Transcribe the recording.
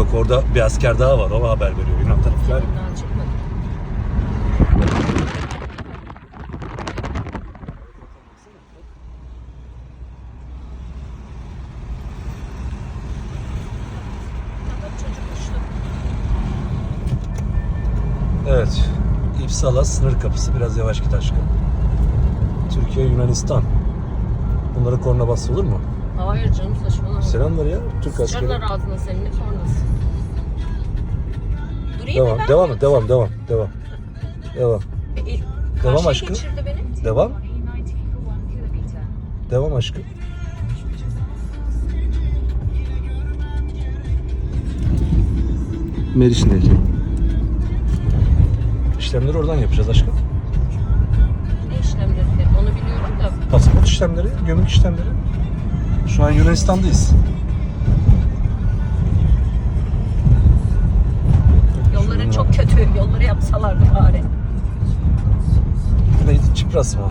orada bir asker daha var. O haber veriyor Yunan tarafı. Evet. İpsala sınır kapısı. Biraz yavaş git aşkım. Türkiye, Yunanistan. Bunlara korna bas olur mu? Hayır canım saçmalama. Selamlar ya. Türk askeri. Sıçarlar ağzına senin ne sonrası. Durayım mı Devam, ben? devam et, devam, devam, devam. Devam. E, Devam karşıya aşkım. geçirdi beni. Devam. Devam aşkım. Meriç'indeki. İşlemleri oradan yapacağız aşkım. Ne işlemleri onu biliyorum da. Pasaport işlemleri, gümrük işlemleri. Şu an Yunanistan'dayız. Yolları çok kötü. Yolları yapsalardı bari. Neydi? Çipras mı?